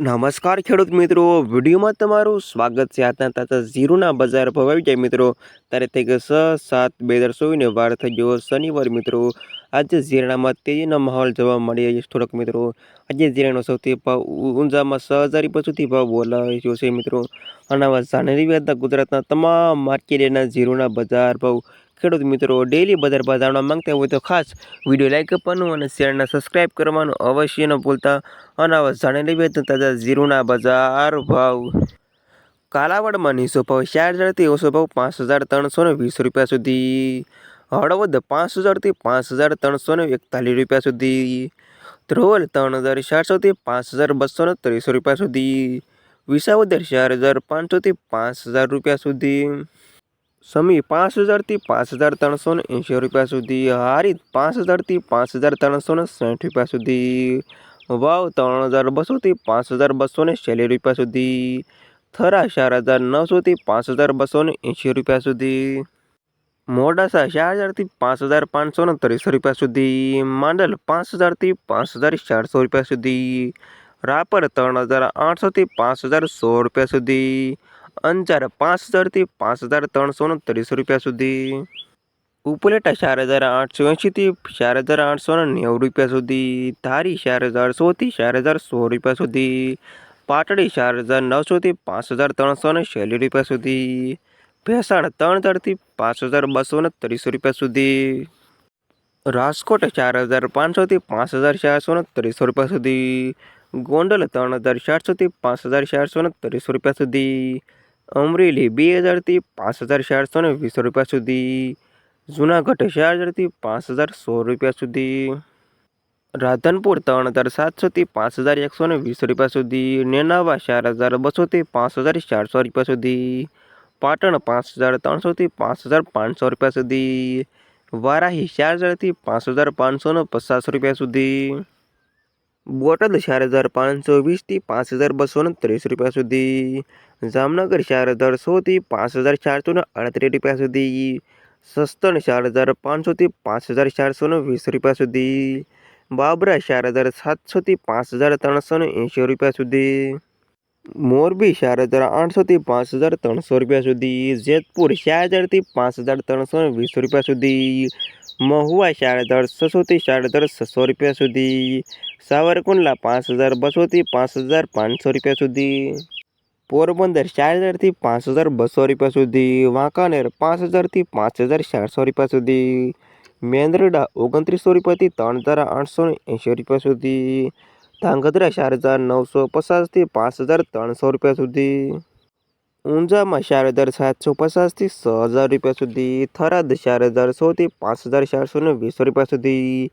નમસ્કાર ખેડૂત મિત્રો. વિડીયોમાં તમારું સ્વાગત છે. આજના તાજા ઝીરોના બજાર ભાવ આવી જાય મિત્રો. ત્યારે થઈ ગયો છ સાત બે હજાર ચોવીસને વાર થઈ ગયો શનિવાર મિત્રો. આજે ઝીરાણામાં તેજીનો માહોલ જોવા મળી રહ્યો છે થોડોક મિત્રો. આજે ઝીરાનો સૌથી ભાવ ઊંઝામાં છ હજાર પછીથી ભાવ બોલાયો છે મિત્રો. અને જાણેલી હતા ગુજરાતના તમામ માર્કેટના ઝીરોના બજાર ભાવ ખેડૂત મિત્રો ડેલી બજાર ભાવ જાણવા માંગતા હોય તો ખાસ વીડિયો લાઈક કરવાનું અને શેરને સબસ્ક્રાઈબ કરવાનું અવશ્ય ન ભૂલતા. અને જાણી લઈએ તો તાજા ઝીરોના બજાર ભાવ. કાલાવડમાં નીચો ભાવ ચાર હજારથી ઓછો ભાવ પાંચ હજાર ત્રણસો ને વીસ રૂપિયા સુધી. હળવદ પાંચ હજારથી પાંચ હજાર ત્રણસો ને એકતાલીસ રૂપિયા સુધી. ધ્રોલ ત્રણ હજાર ચારસોથી પાંચ હજાર બસો ને ત્રીસો રૂપિયા સુધી. વિસાવદર ચાર હજાર પાંચસોથી પાંચ હજાર રૂપિયા સુધી. સમી પાંચ હજારથી પાંચ હજાર ત્રણસો ને એંશી રૂપિયા સુધી હારિત પાંચ હજારથી પાંચ હજાર ત્રણસો ને સાઠ રૂપિયા સુધી, વાવ ત્રણ હજાર બસોથી પાંચ હજાર બસો ને છેલ્લી રૂપિયા સુધી થરા ચાર હજાર નવસોથી પાંચ હજાર બસો ને એંશી રૂપિયા સુધી, મોડાસા ચાર હજારથી પાંચ હજાર પાંચસો ને ત્રીસો રૂપિયા સુધી, માંડલ પાંચ હજારથી પાંચ હજાર ચારસો રૂપિયા સુધી, રાપર ત્રણ હજાર આઠસોથી પાંચ હજાર સો રૂપિયા સુધી અંજાર પાંચ હજારથી પાંચ હજાર ત્રણસો ને ત્રીસ રૂપિયા સુધી. ઉપલેટા ચાર હજાર આઠસો એંશીથી ચાર હજાર આઠસો ને નેવું રૂપિયા સુધી. ધારી ચાર હજાર સોથી ચાર હજાર સો રૂપિયા સુધી. પાટડી ચાર હજાર નવસોથી પાંચ હજાર ત્રણસો ને છેલ્લી રૂપિયા સુધી. ભેસાણ ત્રણ હજારથી પાંચ હજાર બસો ને ત્રીસ રૂપિયા સુધી. રાજકોટ ચાર હજાર પાંચસોથી પાંચ હજાર ચારસો ને ત્રીસો રૂપિયા સુધી. ગોંડલ ત્રણ હજાર ચારસોથી પાંચ હજાર ચારસો ને ત્રીસો રૂપિયા સુધી. અમરેલી બે હજારથી પાંચ હજાર ચારસો ને વીસ રૂપિયા સુધી, જુનાગઢ ચાર હજારથી પાંચ હજાર સો રૂપિયા સુધી, રાધનપુર ત્રણ હજાર સાતસોથી પાંચ હજાર એકસો ને વીસ રૂપિયા સુધી, નેનાવા ચાર હજાર બસોથી પાંચ હજાર ચારસો રૂપિયા સુધી, પાટણ પાંચ હજાર ત્રણસોથી પાંચ હજાર પાંચસો રૂપિયા સુધી, વારાહી ચાર હજારથી પાંચ હજાર પાંચસો ને પચાસ રૂપિયા સુધી બોટાદ ચાર હજાર પાંચસો વીસથી પાંચ હજાર બસો ને ત્રીસ રૂપિયા સુધી. જામનગર ચાર હજાર સોથી પાંચ હજાર ચારસો ને અડત્રીસ રૂપિયા સુધી. સસ્તન ચાર હજાર પાંચસોથી પાંચ હજાર ચારસો ને વીસ રૂપિયા સુધી. બાબરા ચાર હજાર સાતસોથી પાંચ હજાર ત્રણસો ને એંશી રૂપિયા સુધી. મોરબી ચાર હજાર આઠસોથી પાંચ હજાર ત્રણસો રૂપિયા સુધી. જેતપુર ચાર હજારથી પાંચ હજાર ત્રણસો ને વીસ રૂપિયા સુધી. મહુવા ચાર હજાર છસોથી ચાર હજાર છસો રૂપિયા સુધી. સાવરકુંડલા પાંચ હજાર બસોથી પાંચ હજાર પાંચસો રૂપિયા સુધી પોરબંદર ચાર હજારથી પાંચ હજાર બસો રૂપિયા સુધી વાંકાનેર પાંચ હજારથી પાંચ હજાર ચારસો રૂપિયા સુધી મેંદરડા ઓગણત્રીસો રૂપિયાથી ત્રણ હજાર આઠસો એંશી રૂપિયા સુધી ધાંગધ્રા ચાર હજાર નવસો પચાસથી પાંચ હજાર ત્રણસો રૂપિયા સુધી ઊંઝામાં ચાર હજાર સાતસો પચાસથી છ હજાર રૂપિયા સુધી થરાદ ચાર હજાર સોથી પાંચ હજાર ચારસો ને વીસ રૂપિયા સુધી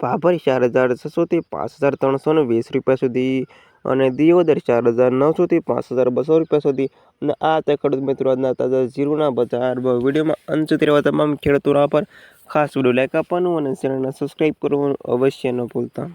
ભાભર ચાર હજાર છસોથી પાંચ હજાર ત્રણસો ને વીસ રૂપિયા સુધી અને દિયોદર ચાર હજાર નવસોથી પાંચ હજાર બસો રૂપિયા સુધી. અને આ તે ખેડૂત મિત્રો આજના તાજા જીરુના બજાર વિડીયોમાં. અંત સુધી રહેવા તમામ ખેડૂતોના પર ખાસ વીડિયો લાઈક આપવાનું અને ચેનલને સબસ્ક્રાઈબ કરવાનું અવશ્ય ન ભૂલતા.